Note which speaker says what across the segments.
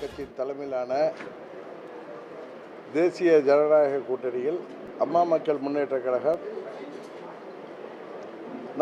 Speaker 1: கட்சியின் தலைமையிலான தேசிய ஜனநாயக கூட்டணியில் அம்மா மக்கள் முன்னேற்ற கழகம்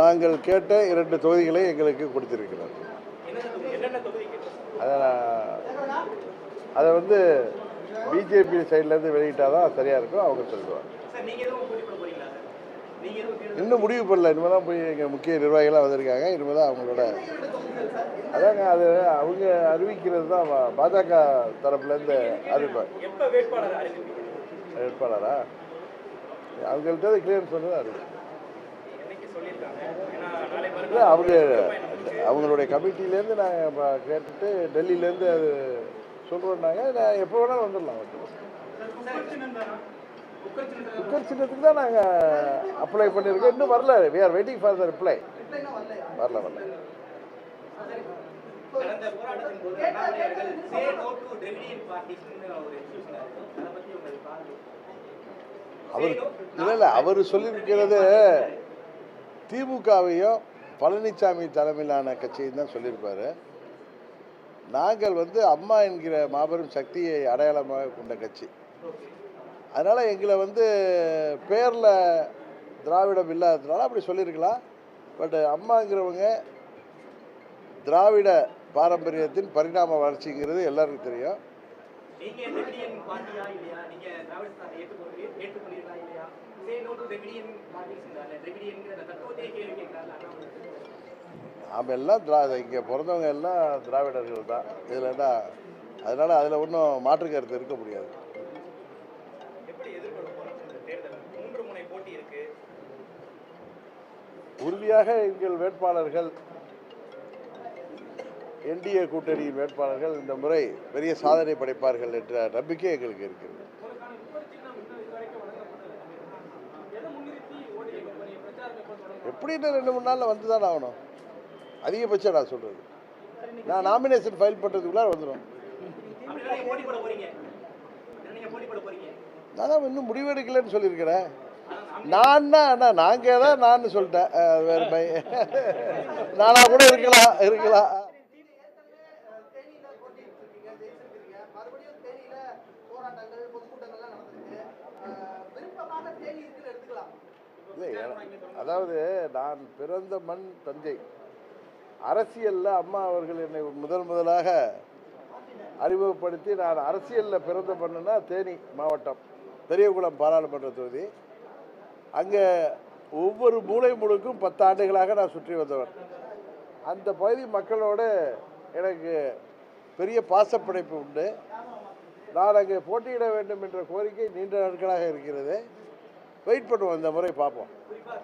Speaker 1: நாங்கள் கேட்ட இரண்டு தொகுதிகளை எங்களுக்கு கொடுத்திருக்கிறார் அதை அதை வந்து பிஜேபி சைட்லேருந்து வெளியிட்டால் தான் சரியாக இருக்கும் அவங்க சொல்லுவாங்க. இன்னும் முடிவு பண்ணல. இனிமேல் தான் போய் எங்கள் முக்கிய நிர்வாகிகளாக வந்திருக்காங்க. இனிமேல் தான் அவங்களோட அதாங்க அது அவங்க அறிவிக்கிறது தான் பாஜக தரப்புலேருந்து அறிவிப்பாங்க
Speaker 2: வேட்பாளர் அறிவிப்பீங்க?
Speaker 1: அவங்கள்ட்ட கிளியரன்ஸ் பண்ணி தான்
Speaker 2: நாளை
Speaker 1: இல்லை அவங்க. அவங்களுடைய கமிட்டிலேருந்து நாங்கள் கேட்டுட்டு டெல்லியிலேருந்து அது சொல்கிறோன்னாங்க நான் எப்போ வேணாலும் வந்துடலாம். குக்கர் சின்னத்துக்கு தான் நாங்கள் அப்ளை பண்ணியிருக்கோம். இன்னும் வரல. We are waiting for the reply வரல வரல. அவர் இல்லை இல்லை அவர் சொல்லியிருக்கிறது திமுகவையும் பழனிசாமி தலைமையிலான கட்சியும் தான் சொல்லியிருப்பாரு. நாங்கள் வந்து அம்மா என்கிற மாபெரும் சக்தியை அடையாளமாக கொண்ட கட்சி. அதனால் எங்களை வந்து பேரில் திராவிடம் இல்லாததுனால அப்படி சொல்லியிருக்கலாம். பட் அம்மாங்கிறவங்க திராவிட பாரம்பரியத்தின் பரிணாம வளர்ச்சிங்கிறது எல்லாருக்கும் தெரியும். நாம் எல்லாம் திரா இங்கே பிறந்தவங்க எல்லாம் திராவிடர்கள் தான். இதில் என்ன அதனால் அதில் ஒன்றும் மாற்று கருத்து இருக்க முடியாது
Speaker 2: எப்படி எதிர்கொள்ள போறோம் இந்த தேர்தல் மூன்று முனை போட்டி இருக்கு
Speaker 1: உறுதியாக எங்கள் வேட்பாளர்கள் என்டிஏ கூட்டணியின் வேட்பாளர்கள் இந்த முறை பெரிய சாதனை படைப்பார்கள் என்ற நம்பிக்கை எங்களுக்கு இருக்கிறது. எப்படின்னு ரெண்டு மூணு நாளில் வந்து தான் ஆகணும். அதிகபட்சம் நான் சொல்கிறது நான் நாமினேஷன் ஃபைல் பண்ணுறதுக்குள்ளார வந்துடும் நான் தான் இன்னும் முடிவெடுக்கலைன்னு சொல்லியிருக்கிறேன். நான் அண்ணா நாங்கள் தான் நான் சொல்லிட்டேன். வேறு நானாக கூட இருக்கலாம் இருக்கலாம். இல்லை அதாவது நான் பிறந்த மண் தஞ்சை. அரசியலில் அம்மா அவர்கள் என்னை முதல் முதலாக அறிமுகப்படுத்தி நான் அரசியலில் பிறந்த மண்ணுன்னா தேனி மாவட்டம் பெரியகுளம் பாராளுமன்ற தொகுதி. அங்கே ஒவ்வொரு மூலை முழுக்கும் பத்து ஆண்டுகளாக நான் சுற்றி வந்தவன். அந்த பகுதி மக்களோட எனக்கு பெரிய பாசப்பிணைப்பு உண்டு. நான் அங்கே போட்டியிட வேண்டும் என்ற கோரிக்கை நீண்ட நாட்களாக இருக்கிறது. வெயிட் பண்ணுவோம் இந்த முறை பார்ப்போம்.
Speaker 2: ஃபார்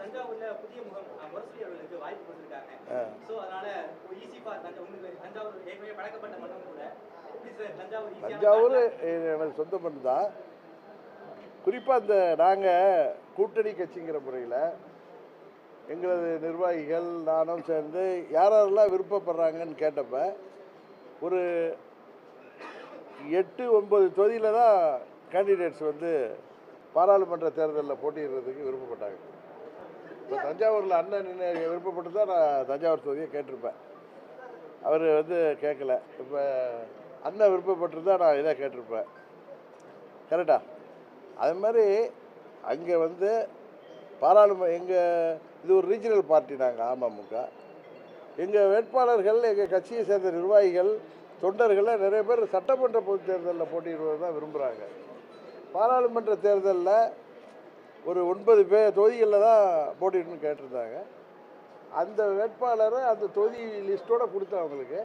Speaker 2: தஞ்சாவூர்?
Speaker 1: எனக்கு சொந்த மண் தான் குறிப்பாக இந்த நாங்கள் கூட்டணி கட்சிங்கிற முறையில் எங்களது நிர்வாகிகள் நானும் சேர்ந்து யார் யாரெல்லாம் விருப்பப்படுறாங்கன்னு கேட்டப்ப ஒரு எட்டு ஒன்பது தொகுதியில் தான் கேண்டிடேட்ஸ் வந்து பாராளுமன்ற தேர்தலில் போட்டியிடுறதுக்கு விருப்பப்பட்டாங்க. இப்போ தஞ்சாவூரில் அண்ணன் நின்று விருப்பப்பட்டு தான் நான் தஞ்சாவூர் தொகுதியை கேட்டிருப்பேன். அவர் வந்து கேட்கல. இப்போ அண்ணன் விருப்பப்பட்டிருந்தா நான் இதை கேட்டிருப்பேன். கரெக்டா அது மாதிரி அங்கே வந்து பாராளுமன்ற எங்கள் இது ஒரு ரீஜனல் பார்ட்டி நாங்கள் அமமுக. எங்கள் வேட்பாளர்கள் எங்கள் கட்சியை சேர்ந்த நிர்வாகிகள் தொண்டர்களை நிறைய பேர் சட்டமன்ற பொதுத் தேர்தலில் போட்டியிடுவது தான் விரும்புகிறாங்க பாராளுமன்ற தேர்தலில் ஒரு ஒன்பது பேர் தொகுதிகளில் தான் போட்டியிடணும்னு கேட்டிருந்தாங்க. அந்த வேட்பாளரை அந்த தொகுதி லிஸ்ட்டோடு கொடுத்தேன் அவங்களுக்கு.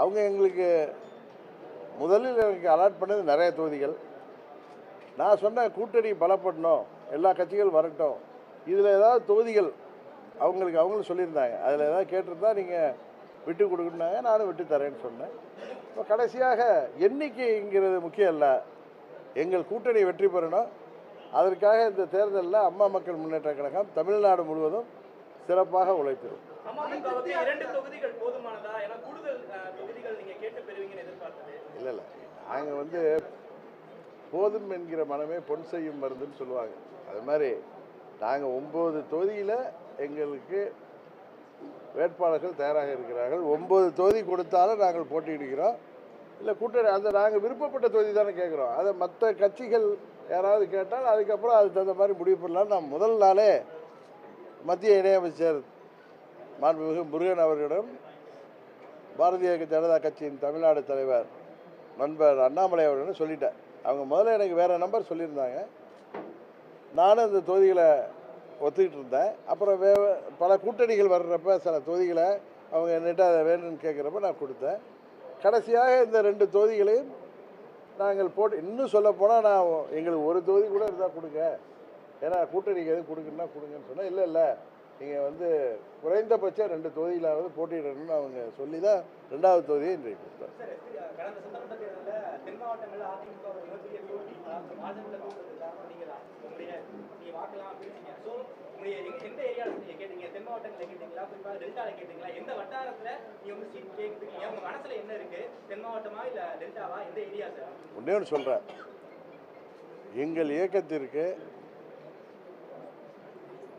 Speaker 1: அவங்க எங்களுக்கு முதலில் எனக்கு அலாட் பண்ணது நிறைய தொகுதிகள். நான் சொன்ன கூட்டணி பலப்படணும் எல்லா கட்சிகளும் வரட்டும். இதில் ஏதாவது தொகுதிகள் அவங்களுக்கு அவங்களும் சொல்லியிருந்தாங்க. அதில் ஏதாவது கேட்டிருந்தா நீங்கள் விட்டு கொடுக்கணுன்னாங்க நானும் விட்டு தரேன்னு சொன்னேன். இப்போ கடைசியாக எண்ணிக்கைங்கிறது முக்கியம் இல்லை. எங்கள் கூட்டணி வெற்றி பெறணும். அதற்காக இந்த தேர்தலில் அம்மா மக்கள் முன்னேற்ற கழகம் தமிழ்நாடு முழுவதும் சிறப்பாக உழைத்திடும். இல்லை இல்லை. நாங்கள் வந்து போதும் என்கிற மனமே பொன் செய்யும் மருந்துன்னு சொல்லுவாங்க. அது மாதிரி நாங்கள் ஒம்பது தொகுதியில் எங்களுக்கு வேட்பாளர்கள் தயாராக இருக்கிறார்கள். ஒம்பது தொகுதி கொடுத்தாலும் நாங்கள் போட்டியிடுகிறோம். இல்லை கூட்டணி அந்த நாங்கள் விருப்பப்பட்ட தொகுதி தானே கேட்குறோம். அதை மற்ற கட்சிகள் யாராவது கேட்டால் அதுக்கப்புறம் அதுக்கு தகுந்த மாதிரி முடிவு பண்ணலாம்னு நான் முதல் நாளே மத்திய இணையமைச்சர் மாண்புமிகு முருகன் அவர்களிடம் பாரதிய ஜனதா கட்சியின் தமிழ்நாடு தலைவர் நண்பர் அண்ணாமலை அவர்களிடம் சொல்லிட்டேன். அவங்க முதல்ல எனக்கு வேறு நம்பர் சொல்லியிருந்தாங்க. நானும் இந்த தொகுதிகளை ஒத்துக்கிட்டு இருந்தேன். அப்புறம் வே பல கூட்டணிகள் வர்றப்ப சில தொகுதிகளை அவங்க என்கிட்ட அதை வேணும்னு கேட்குறப்ப நான் கொடுத்தேன். கடைசியாக இந்த ரெண்டு தொகுதிகளையும் நாங்கள் போட்டு இன்னும் சொல்ல போனால் நான் எங்களுக்கு ஒரு தொகுதி கூட இருந்தால் கொடுங்க. ஏன்னா கூட்டணிக்கு எதுவும் கொடுக்குன்னா கொடுங்கன்னு சொன்னால் இல்லை இல்லை. நீங்கள் வந்து குறைந்தபட்சம் ரெண்டு தொகுதியிலாவது போட்டியிடணும்னு அவங்க சொல்லி தான் ரெண்டாவது தொகுதியை இன்றைக்கு கொடுத்தாங்க. ஒன்றே ஒன்று சொல்கிறேன் எங்கள் இயக்கத்திற்கு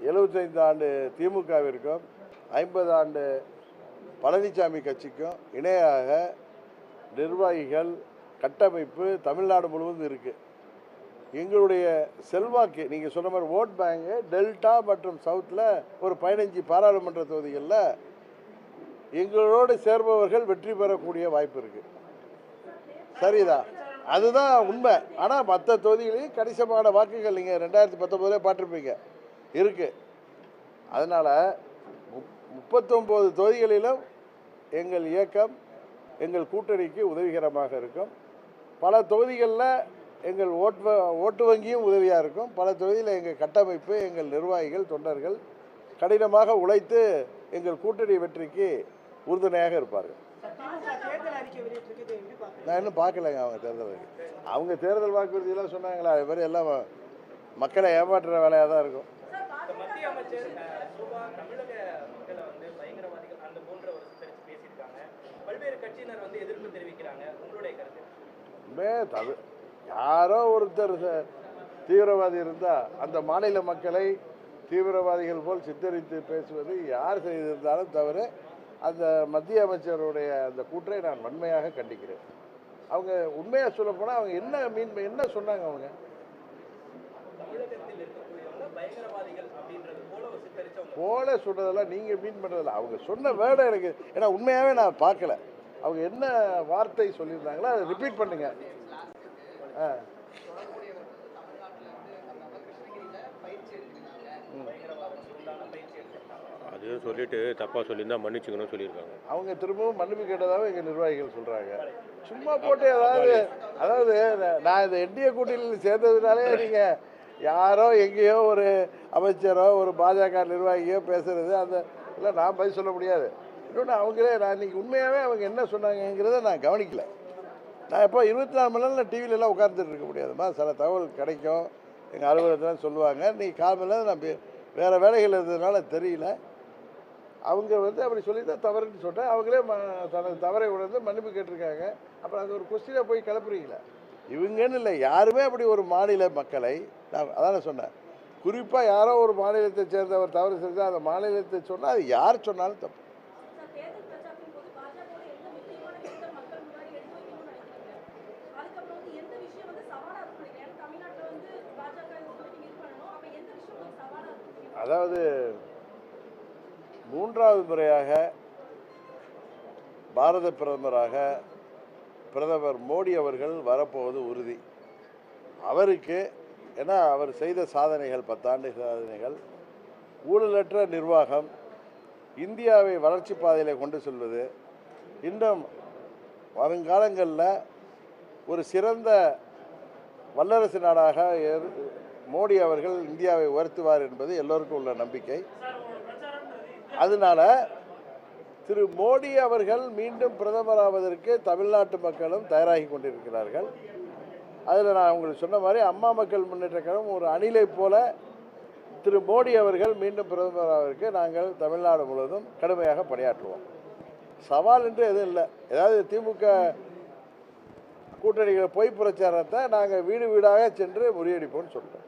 Speaker 1: எழுபத்தைந்து ஆண்டு திமுகவிற்கும் ஐம்பது ஆண்டு பழனிசாமி கட்சிக்கும் இணையாக நிர்வாகிகள் கட்டமைப்பு தமிழ்நாடு முழுவதும் இருக்குது எங்களுடைய செல்வாக்கு நீங்கள் சொன்ன மாதிரி ஓட் பேங்கு டெல்டா மற்றும் சவுத்தில் ஒரு பதினஞ்சு பாராளுமன்ற தொகுதிகளில் எங்களோடு சேர்பவர்கள் வெற்றி பெறக்கூடிய வாய்ப்பு இருக்குது சரிதா? அதுதான் உண்மை. ஆனால் மற்ற தொகுதிகளையும் கணிசமான வாக்குகள் நீங்கள் ரெண்டாயிரத்தி பத்தொம்போதே பார்த்துருப்பீங்க. இருக்குது அதனால் முப் முப்பத்தொம்போது தொகுதிகளிலும் எங்கள் இயக்கம் எங்கள் கூட்டணிக்கு உதவிகரமாக இருக்கும். பல தொகுதிகளில் எங்கள் ஓட்டு ஓட்டு வங்கியும் உதவியாக இருக்கும். பல தொகுதியில் எங்கள் கட்டமைப்பு எங்கள் நிர்வாகிகள் தொண்டர்கள் கடினமாக உழைத்து எங்கள் கூட்டணி வெற்றிக்கு உறுதுணையாக இருப்பார்கள். நான் இன்னும் பார்க்கலைங்க அவங்க தேர்தல். அவங்க தேர்தல் வாக்குறுதியெல்லாம் சொன்னாங்களா? அது மாதிரி எல்லாம் மக்களை ஏமாற்றுற வேலையாக தான் இருக்கும்.
Speaker 2: பல்வேறு கட்சியினர் வந்து எதிர்ப்பு தெரிவிக்கிறாங்க. உங்களுடைய கருத்து?
Speaker 1: யாரோ ஒருத்தர் தீவிரவாதி இருந்தால் அந்த மாநில மக்களை தீவிரவாதிகள் போல் சித்தரித்து பேசுவது யார் செய்திருந்தாலும் தவிர அந்த மத்திய அமைச்சருடைய அந்த கூற்றை நான் வன்மையாக கண்டிக்கிறேன். அவங்க உண்மையாக சொல்ல போனால் அவங்க என்ன மீன் என்ன சொன்னாங்க அவங்க?
Speaker 2: போல ஒரு
Speaker 1: சொன்னதெல்லாம் நீங்கள் மீன் பண்ணுறதில்ல அவங்க சொன்ன வேர்டை எனக்கு ஏன்னா உண்மையாகவே நான் பார்க்கல. அவங்க என்ன வார்த்தை சொல்லியிருந்தாங்களோ அதை ரிப்பீட் பண்ணுங்க.
Speaker 3: அதையும் சொல்லிட்டு தப்பாக சொல்லியிருந்தா மன்னிச்சுக்கணும்னு சொல்லியிருக்காங்க.
Speaker 1: அவங்க திரும்பவும் மன்னிப்பு கேட்டதாகவும் எங்கள் நிர்வாகிகள் சொல்கிறாங்க சும்மா போட்டு ஏதாவது அதாவது நான் இந்த என்டிஏ கூட்டணியில் சேர்ந்ததுனாலே நீங்கள் யாரோ எங்கேயோ ஒரு அமைச்சரோ ஒரு பாஜக நிர்வாகியோ பேசுறது அந்த இல்லை நான் பதில் சொல்ல முடியாது. இன்னொன்று அவங்களே நான் இன்னைக்கு உண்மையாகவே அவங்க என்ன சொன்னாங்கங்கிறத நான் கவனிக்கல. நான் இப்போ இருபத்தி நாலு மணி நேரம் டிவிலெலாம் உட்கார்ந்துட்டு இருக்க முடியாதுமா சில தகவல் கிடைக்கும். எங்கள் அலுவலகத்தில் சொல்லுவாங்க. இன்றைக்கி காலையில் நான் வேறு வேலைகள் இருந்ததுனால தெரியல. அவங்க வந்து அப்படி சொல்லி தான் தவறுன்னு சொல்கிறேன் அவங்களே ம தனது தவறை உணர்ந்து மன்னிப்பு கேட்டிருக்காங்க. அப்புறம் அது ஒரு கொஸ்டினாக போய் கிளப்புறீங்களா? இவங்கன்னு இல்லை. யாருமே அப்படி ஒரு மாநில மக்களை நான் அதான சொன்னேன். குறிப்பாக யாரோ ஒரு மாநிலத்தை சேர்ந்தவர் தவறு செஞ்சால் அந்த மாநிலத்தை சொன்னால் அது யார் சொன்னாலும் தப்பு
Speaker 4: சார், தேர்தல் பிரச்சாரத்தின் போது பாஜகவோட எந்த முக்கியமான விஷயத்தை மக்கள் முன்னாடி எடுத்து வைக்கணும்னு நினைக்கிறீங்க? அதுக்கப்புறம் வந்து எந்த விஷயம் வந்து சவாலா இருக்கும்னு நினைக்கிறீங்க? ஏன்னா தமிழ்நாட்டுல வந்து பாஜக இதை சொல்லிட்டு இது பண்ணணும். அப்ப எந்த விஷயம் உங்களுக்கு சவாலா இருக்கும்?
Speaker 1: அதாவது மூன்றாவது முறையாக பாரத பிரதமராக பிரதமர் மோடி அவர்கள் வரப்போவது உறுதி. அவருக்கு ஏன்னா அவர் செய்த சாதனைகள் பத்தாண்டு சாதனைகள் ஊழலற்ற நிர்வாகம் இந்தியாவை வளர்ச்சி பாதையில் கொண்டு செல்வது இன்னும் வருங்காலங்களில் ஒரு சிறந்த வல்லரசு நாடாக மோடி அவர்கள் இந்தியாவை உயர்த்துவார் என்பது எல்லோருக்கும் உள்ள நம்பிக்கை. அதனால திரு மோடி அவர்கள் மீண்டும் பிரதமராவதற்கு தமிழ்நாட்டு மக்களும் தயாராகி கொண்டிருக்கிறார்கள். அதில் நான் உங்களுக்கு சொன்ன மாதிரி அம்மா மக்கள் முன்னேற்ற கழகம் ஒரு அணிலை போல திரு மோடி அவர்கள் மீண்டும் பிரதமராவதற்கு நாங்கள் தமிழ்நாடு முழுவதும் கடுமையாக பணியாற்றுவோம். சவால் என்று எதுவும் இல்லை. ஏதாவது திமுக கூட்டணிகள் பொய் பிரச்சாரத்தை நாங்கள் வீடு வீடாக சென்று முறியடிப்போம்னு சொல்கிறோம்